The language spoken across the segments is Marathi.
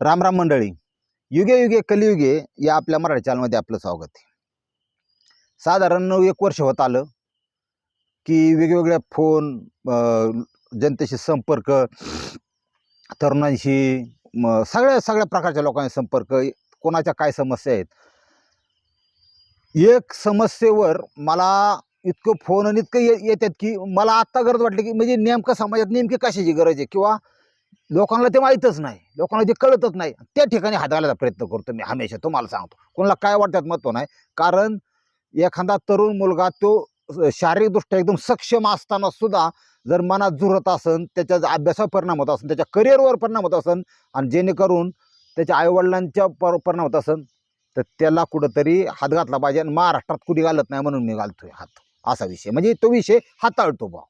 राम राम मंडळी. युगे युगे कलियुगे या आपल्या मराठी चॅनलमध्ये आपलं स्वागत आहे. साधारण एक वर्ष होत आलं की वेगवेगळ्या फोन जनतेशी संपर्क तरुणांशी म, सगळ्या सगळ्या प्रकारच्या लोकांशी संपर्क कोणाच्या काय समस्या आहेत? एक समस्येवर मला इतकं फोन आणि इतकं ये येतात की मला आत्ता गरज वाटली की म्हणजे नेमकं समाजात नेमकी कशाची गरज आहे? किंवा लोकांना ते माहीतच नाही. लोकांना ते कळतच नाही. त्या ठिकाणी हात घालायचा प्रयत्न करतो मी हमेशा तुम्हाला सांगतो. कोणाला काय वाटतात महत्त्व नाही. कारण एखादा तरुण मुलगा तो शारीरिकदृष्ट्या एकदम सक्षम असताना सुद्धा जर मनात जुरत असन त्याच्या अभ्यासावर परिणाम होत असेल त्याच्या करिअरवर परिणाम होत असन आणि जेणेकरून त्याच्या आईवडिलांच्या पर परिणाम होत असन तर त्याला कुठंतरी हात घातला पाहिजे आणि महाराष्ट्रात कुठे घालत नाही म्हणून मी घालतोय हात. असा विषय. म्हणजे तो विषय हाताळतो बा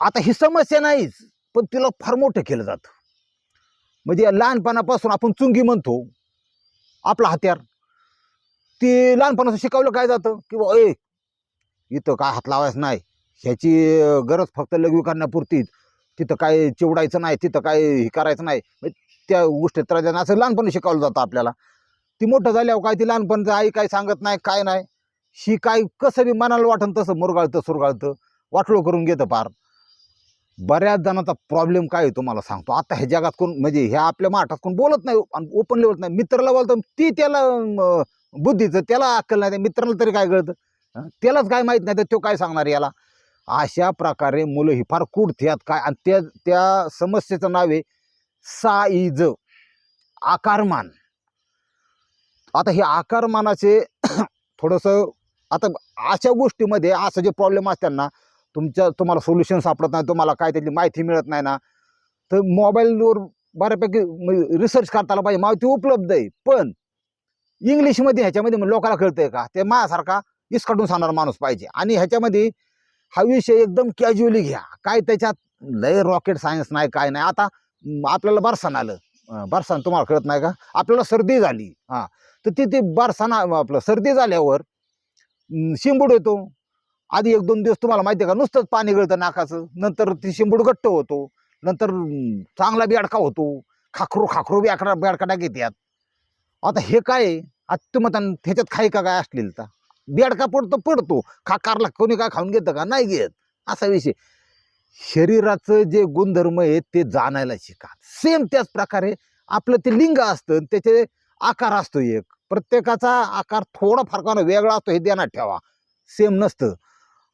आता ही समस्या नाहीच. पण तिला फार मोठं केलं जातं. म्हणजे लहानपणापासून आपण चुंगी म्हणतो. आपला हत्यार. ते लहानपणापासून शिकवलं काय जातं? की बा ए इथं काय हात लावायचं नाही. ह्याची गरज फक्त लघवी करण्यापुरतीच तिथं काय चिवडायचं नाही तिथं काय हे करायचं नाही. म्हणजे त्या गोष्टीत त्रास असं लहानपणी शिकवलं जातं आपल्याला. ती मोठं झाल्यावर काय ती लहानपणचं आई काय सांगत नाही काय नाही. ही काय कसं बी मनाला वाटन तसं मुरगाळतं सुरगाळतं. वाटलो करून घेतं पार. बऱ्याच जणांचा प्रॉब्लेम काय आहे तुम्हाला सांगतो. आता ह्या जगात कोण म्हणजे ह्या आपल्या माठात कोण बोलत नाही ओपनली बोलत नाही. मित्राला बोलतो ती त्याला बुद्धीचं त्याला अक्कल नाही. त्या मित्राला तरी काय कळतं? त्यालाच काय माहीत नाही तर तो काय सांगणार याला? अशा प्रकारे मुलं ही फार कुडथ्यात काय? आणि त्या त्या समस्येचं नाव आहे साईज आकारमान. आता हे आकारमानाचे थोडंसं आता अशा गोष्टीमध्ये असं जे प्रॉब्लेम असताना तुमच्या तुम्हाला सोल्युशन सापडत नाही तुम्हाला काय त्याची माहिती मिळत नाही ना. तर मोबाईलवर बऱ्यापैकी रिसर्च करता आला पाहिजे माहिती उपलब्ध आहे. पण इंग्लिशमध्ये ह्याच्यामध्ये मग लोकांना कळतंय का? ते माझ्यासारखा इसकाटून सांगणारा माणूस पाहिजे. आणि ह्याच्यामध्ये हा विषय एकदम कॅज्युअली घ्या. काय त्याच्यात लय रॉकेट सायन्स नाही काय नाही. आता आपल्याला बारसान आलं. बारसान तुम्हाला कळत नाही का? आपल्याला सर्दी झाली. हां. तर ती ते बारसाना आपलं सर्दी झाल्यावर शिंबूड येतो. आधी एक दोन दिवस तुम्हाला माहिती आहे का नुसतंच पाणी गळतं नाकाचं. नंतर ती शिंबूड घट्ट होतो. नंतर चांगला बेडका होतो. खाकरू खाकरू बेडका बेडकाटा घेतात आता हे काय अत्युमतान त्याच्यात ह्याच्यात खाई का काय असलेलता बेडका पडतो पडतो. खाकारला कोणी काय खाऊन घेतं का? नाही घेत. असा विषय. शरीराचं जे गुणधर्म आहे ते जाणायला शिका. सेम त्याच प्रकारे आपलं ते लिंग असतं त्याचे आकार असतो एक. प्रत्येकाचा आकार थोडा फरकानं वेगळा असतो हे ध्यानात ठेवा. सेम नसतं.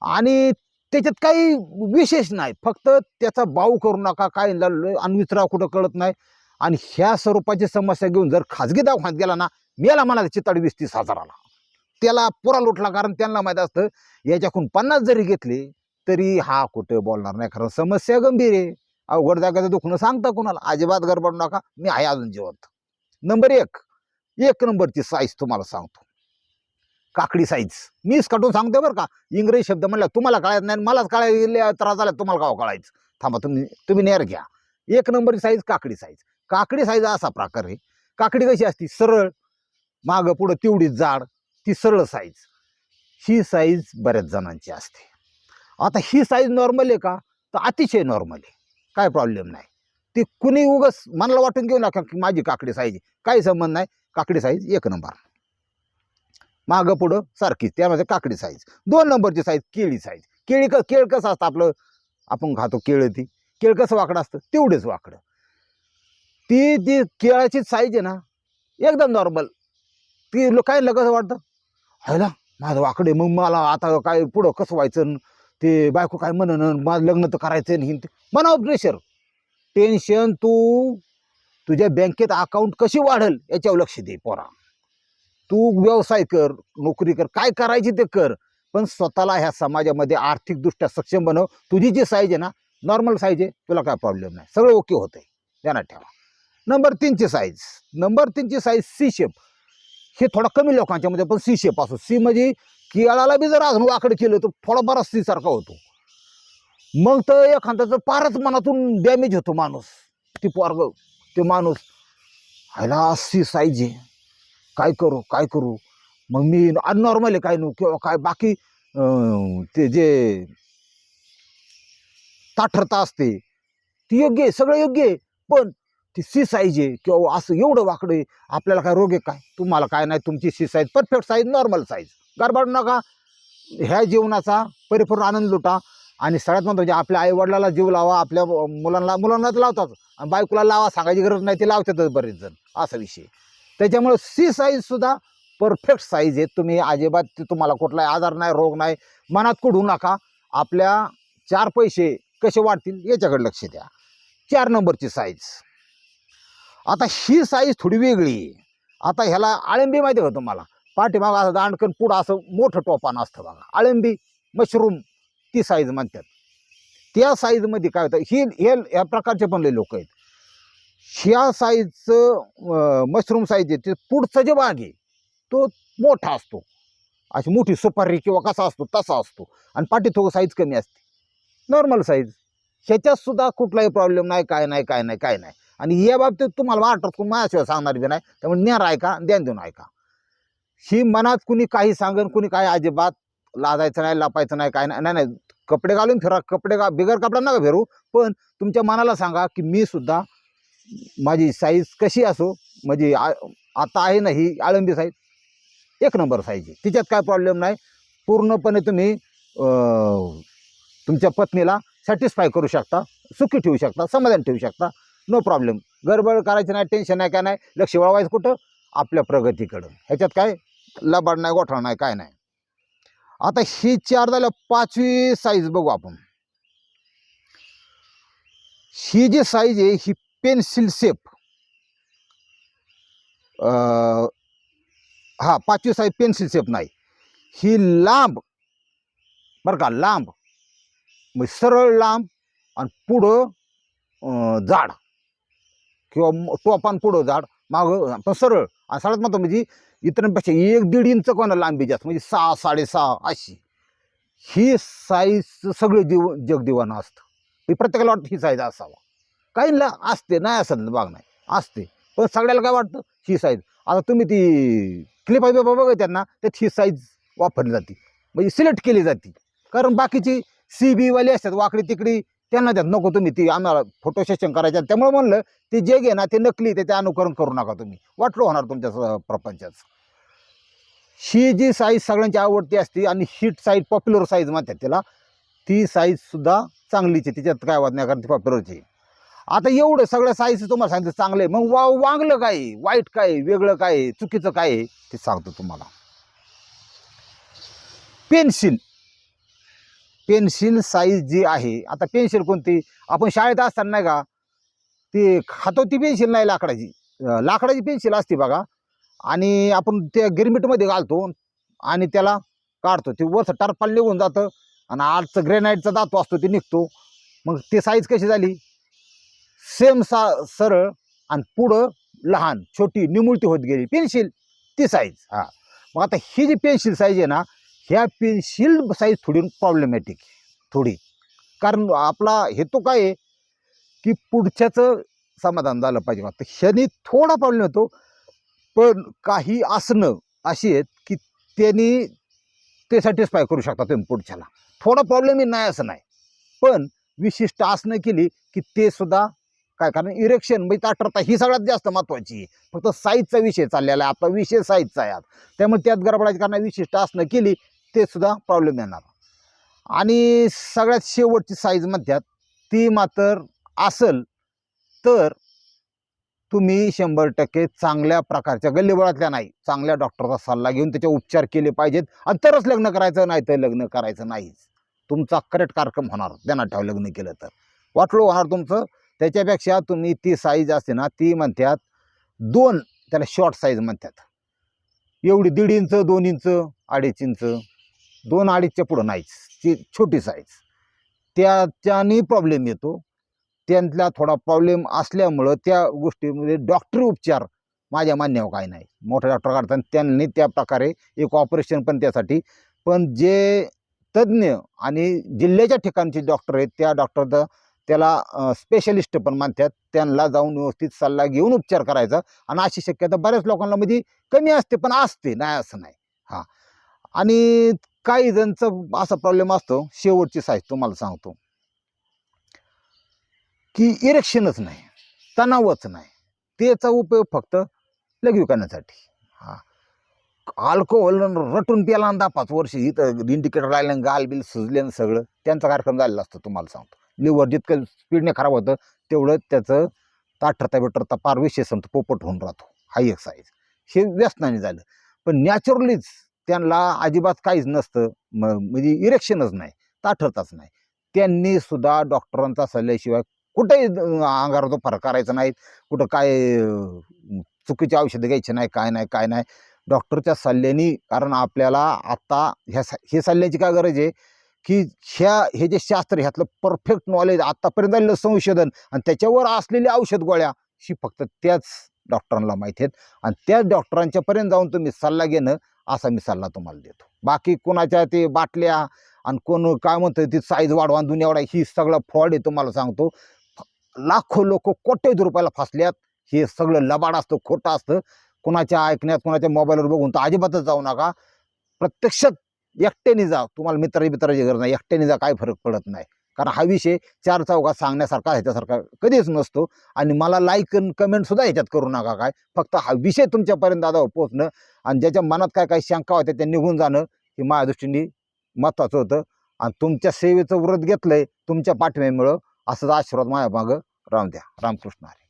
आणि त्याच्यात काही विशेष नाही. फक्त त्याचा बाऊ करू नका काय ल- आणि विचराव कुठं कळत नाही. आणि ह्या स्वरूपाची समस्या घेऊन जर खाजगी दवाखान्यात गेला ना मेला मला चिताड वीस तीस हजाराला. त्याला पुरा लुटला कारण त्यांना माहीत असतं याच्याकडून पन्नास जरी घेतले तरी हा कुठं बोलणार नाही. कारण समस्या गंभीर आहे. अवघड जागाचं दुखणं सांगता कोणाला? अजिबात गडबड नका. मी आहे अजून जिवंत. नंबर एक. एक नंबरची साईज तुम्हाला सांगतो. काकडी साईज मीच काढून सांगतो बरं का इंग्रजी शब्द म्हणला तुम्हाला कळायचं नाही मलाच कळायला त्रास झाला तुम्हाला गाव कळायचं. थांबा तुम्ही तुम्ही नेर घ्या. एक नंबरची साईज काकडी साईज काकडी साईज असा प्रकार आहे. काकडी कशी असती? सरळ. मागं पुढं तेवढी जाड. ती सरळ साईज ही साईज बऱ्याच जणांची असते. आता ही साईज नॉर्मल आहे का? तर अतिशय नॉर्मल आहे. काय प्रॉब्लेम नाही. ती कुणी उगस मनाला वाटून घेऊ नका की माझी काकडी साईज आहे. काही संबंध नाही. काकडी साईज एक नंबर. मागं पुढं सारखीच. त्यामध्ये म्हणजे काकडी साईज दोन नंबरची साईज केळी साईज केळी क केळ कसं असतं आपलं? आपण खातो केळं ती. केळ कसं वाकडं असतं? तेवढेच वाकडं. ती ती केळाची साईज आहे ना एकदम नॉर्मल ती काय कसं वाटतं? हायला माझं वाकडे मग मला आता काय पुढं कसं व्हायचं? ते बायको काय म्हणन माझं लग्न तर करायचं नाही ते. मनावर प्रेशर टेन्शन तू तुझ्या बँकेत अकाउंट कशी वाढेल याच्यावर लक्ष दे पोरा. तू व्यवसाय कर नोकरी कर काय करायची ते कर. पण स्वतःला ह्या समाजामध्ये आर्थिकदृष्ट्या सक्षम बनव. तुझी जी साईज आहे ना नॉर्मल साईज आहे तुला काय प्रॉब्लेम नाही. सगळं ओके होतं आहे ध्यानात ठेवा. नंबर तीनची साईज नंबर तीनची साईज सी शेप हे थोडा कमी लोकांच्यामध्ये पण सी शेप असो. सी म्हणजे केळाला बी जर अजून वाकड केलं तर थोडा बराच सी सारखा होतो. मग तर एखाद्याचं फारच मनातून डॅमेज होतो माणूस. ती पोरग ते माणूस. ह्याला सी साईज आहे. काय करू काय करू? मग मी अननॉर्मल आहे काय नू किंवा काय बाकी ते जे ताठरता असते ती योग्य आहे सगळं योग्य आहे पण ती सी साईज आहे किंवा असं एवढं वाकडं आहे आपल्याला काय रोग आहे काय? तुम्हाला काय नाही तुमची C size perfect size normal size गडबड नका. ह्या जीवनाचा परिपूर्ण आनंद लुटा आणि सगळ्यात महत्त्वाचं म्हणजे आपल्या आईवडिलाला जीव लावा आपल्या मुलांना मुलांना तर लावतात आणि बायकोला लावा सांगायची गरज नाही ते लावतातच बरेच जण. असा विषय त्याच्यामुळे सी साईजसुद्धा परफेक्ट साईज आहे तुम्ही अजिबात ते तुम्हाला कुठलाही आजार नाही रोग नाही मनात कुढू नका. आपल्या चार पैसे कसे वाढतील याच्याकडे लक्ष द्या. चार नंबरची साईज आता ही साईज थोडी वेगळी आहे. आता ह्याला आळंबी माहिती आहे का तुम्हाला? पाठीमागं असं दांडकन पुढं असं मोठं टोपानं असतं बघा. आळंबी मशरूम ती साईज म्हणतात. त्या साईजमध्ये काय होतं? ही हे या प्रकारचे पण लोक आहेत. ह्या साईजचं मशरूम साईज आहे ते पुढचं जे भाग आहे तो मोठा असतो. अशी मोठी सुपारी किंवा कसा असतो तसा असतो. आणि पाठी थोडं साईज कमी असते. Normal size. ह्याच्यातसुद्धा कुठलाही प्रॉब्लेम नाही काय नाही काय नाही काय नाही. आणि या बाबतीत तुम्हाला वाटत कोण माझ्याशिवाय सांगणार बी नाही. त्यामुळे न्यार ऐका ध्यान देऊन ऐका. ही मनात कुणी काही सांगन कुणी काय अजिबात लाजायचं नाही लपायचं नाही काय नाही. नाही नाही. कपडे घालून फिरा. कपडे घा बिगर कपडा नका फिरू. पण तुमच्या मनाला सांगा की मी सुद्धा माझी साईज कशी असो म्हणजे आ- आता आहे ना ही आळंबी साईज एक नंबर साईज आहे. तिच्यात काय प्रॉब्लेम नाही. पूर्णपणे तुम्ही तुमच्या पत्नीला सॅटिस्फाय करू शकता सुखी ठेवू शकता समाधान ठेवू शकता. नो प्रॉब्लेम गडबड करायची नाही टेन्शन नाही काय नाही. लक्ष वळवायचं कुठं? आपल्या प्रगतीकडं. ह्याच्यात काय? लबाड नाही गोठा नाही काय नाही. आता ही चार झाल्या पाचवी साईज बघू आपण. ही जी साईज आहे ही पेन्सिल सेप हा पाचवी साईज पेन्सिल शेप नाही. ही लांब बरं का लांब. म्हणजे सरळ लांब आणि पुढं जाड. किंवा टोपान पुढं जाड मागं पण सरळ. आणि सगळ्यात महत्त्व म्हणजे इतरांपेक्षा एक दीड इंच कोणा लांबी जास्त म्हणजे सहा साडेसहा अशी. ही साईज सगळे जीव जगदिवानं असतं. म्हणजे प्रत्येकाला वाटतं ही साईज असावा. काहींना असते नाही असं बाग नाही. असते. पण सगळ्याला काय वाटतं? ही साईज आता तुम्ही ती क्लिप आहे बाबा बघा त्यांना त्यात ही साईज वापरली जाते. म्हणजे सिलेक्ट केली जाते. कारण बाकीची सी बीवाली असतात वाकडी तिकडी त्यांना त्यात नको तुम्ही ती आम्हाला फोटो सेशन करायच्या त्यामुळे म्हणलं ते जे घे ना ते नकली ते ते अनुकरण करू नका तुम्ही. वाटलं होणार तुमच्या प्रपंचाचं. ही जी साईज सगळ्यांची आवडती असते आणि हिट साईज पॉप्युलर साईज म्हणतात त्याला ती साईजसुद्धा चांगलीची तिच्यात काय वाद नाही कारण ती पॉप्युलरची आहे. आता एवढं सगळं साईज तुम्हाला सांगितलं चांगलं आहे. मग वा वांगलं काय? वाईट काय? वेगळं काय? चुकीचं काय? ते सांगतो तुम्हाला. पेन्सिल. पेन्सिल साईज जी आहे आता पेन्सिल कोणती? आपण शाळेत असताना नाही का ती खातो ती पेन्सिल नाही लाकडाची. लाकडाची पेन्सिल असते बघा. आणि आपण त्या गिरमिटमध्ये घालतो आणि त्याला काढतो. ते वरचं टरपाल निघून जातं आणि आजचं ग्रेनाईटचा दातो असतो ते निघतो. मग ते साईज कशी झाली? सेम सा सरळ आणि पुढं लहान छोटी निमुळती होत गेली. पेन्सिल ती साईज हां. मग आता ही जी पेन्सिल साईज आहे ना ह्या पेन्सिल साईज थोडी प्रॉब्लेमॅटिक थोडी. कारण आपला हेतू काय आहे? की पुढच्याचं समाधान झालं पाहिजे. मग शनी थोडा प्रॉब्लेम येतो. पण काही आसनं अशी आहेत की त्यांनी ते सॅटिस्फाय करू शकता तुम्ही पुढच्याला. थोडा प्रॉब्लेमही नाही असं नाही. पण विशिष्ट आसनं केली की ते सुद्धा काय? कारण इरेक्शन म्हणजे ताठरता ही सगळ्यात जास्त महत्त्वाची फक्त साईजचा विषय चाललेला आहे. आता विषय साईजचा आहे त्यामुळे त्यात गडबडाची कारण विशिष्ट आसनं केली ते सुद्धा प्रॉब्लेम येणार. आणि सगळ्यात शेवटची साईज म्हणतात ती मात्र असल तर तुम्ही शंभर टक्के चांगल्या प्रकारच्या गल्लीबळातल्या नाही. चांगल्या डॉक्टरचा सल्ला घेऊन त्याचे उपचार केले पाहिजेत. आणि तरच लग्न करायचं नाही तर लग्न करायचं नाहीच. तुमचा करेक्ट कार्यक्रम होणार. त्यांना ठेव लग्न केलं तर. वाटलो होणार तुमचं. त्याच्यापेक्षा तुम्ही ती साईज असते ना ती म्हणतात दोन त्याला शॉर्ट साईज म्हणतात एवढी दीड इंच दोन इंच अडीच इंच दोन अडीचच्या पुढं नाहीच. ती छोटी साईज त्याच्याने प्रॉब्लेम येतो. त्यांतला थोडा प्रॉब्लेम असल्यामुळं त्या गोष्टीमध्ये डॉक्टर उपचार माझ्या मान्यावर काय नाही. मोठ्या डॉक्टर काढतात त्यांनी त्या प्रकारे एक ऑपरेशन पण त्यासाठी. पण जे तज्ज्ञ आणि जिल्ह्याच्या ठिकाणचे डॉक्टर आहेत त्या डॉक्टरचं त्याला स्पेशलिस्ट पण मानतात त्यांना जाऊन व्यवस्थित सल्ला घेऊन उपचार करायचा. आणि अशी शक्यता बऱ्याच लोकांना म्हणजे कमी असते पण असते. नाही असं नाही. हां. आणि काही जणचं असा प्रॉब्लेम असतो. शेवटची साईज तुम्हाला सांगतो. की इरेक्शनच नाही. तणावच नाही. त्याचा उपयोग फक्त लघवी करण्यासाठी. हां. अल्कोहोल रटून प्याला दहा पाच वर्ष इथं इंडिकेटर राहिलं गाल बिल सुजले सगळं. त्यांचा कार्यक्रम झालेला असतो तुम्हाला सांगतो. लिव्हर जितकं स्पीडने खराब होतं तेवढं त्याचं ताठरता बेटरता पार विषय संपतो पोपट होऊन राहतो. हा एक साईज हे व्यसनाने झालं. पण नॅचरलीच त्यांना अजिबात काहीच नसतं. म म्हणजे इरेक्शनच नाही. ताठरताच नाही. त्यांनी सुद्धा डॉक्टरांचा सल्ल्याशिवाय कुठेही अंगारा तो फरक करायचा नाही. कुठं काय चुकीचे चुकीची औषधं घ्यायची नाही काय नाही काय नाही. डॉक्टरच्या सल्ल्याने कारण आपल्याला आत्ता ह्या स- हे सल्ल्याची काय गरज आहे? की ह्या हे जे शास्त्र ह्यातलं परफेक्ट नॉलेज आत्तापर्यंत आलेलं संशोधन आणि त्याच्यावर असलेली औषध गोळ्या ही फक्त त्याच डॉक्टरांना माहीत आहेत. आणि त्याच डॉक्टरांच्यापर्यंत जाऊन तुम्ही सल्ला घेणं असा मी सल्ला तुम्हाला देतो. बाकी कोणाच्या ते बाटल्या आणि कोण काय म्हणतं ती साईज वाढवा आणि दुनिया वाढवा ही सगळं फ्रॉड आहे तुम्हाला सांगतो. लाखो लोक कोट्यवधी रुपयाला फासल्यात हे सगळं लबाड असतं खोटं असतं. कोणाच्या ऐकण्यात कोणाच्या मोबाईलवर बघून तर अजिबातच जाऊ नका. प्रत्यक्षात एकट्याने जा. तुम्हाला मित्र मित्राची गरज नाही. एकट्याने जा काय फरक पडत नाही. कारण हा विषय चार चौकात सांगण्यासारखा ह्याच्यासारखा कधीच नसतो. आणि मला लाईक कमेंटसुद्धा ह्याच्यात करू नका काय. फक्त हा विषय तुमच्यापर्यंत दादा पोचणं आणि ज्याच्या मनात काय काही शंका होत्या त्या निघून जाणं हे माझ्या दृष्टीने महत्त्वाचं होतं. आणि तुमच्या सेवेचं व्रत घेतलं आहे तुमच्या पाठिंब्यामुळं असंच आशीर्वाद माझ्या मागं राम द्या. रामकृष्ण हरे.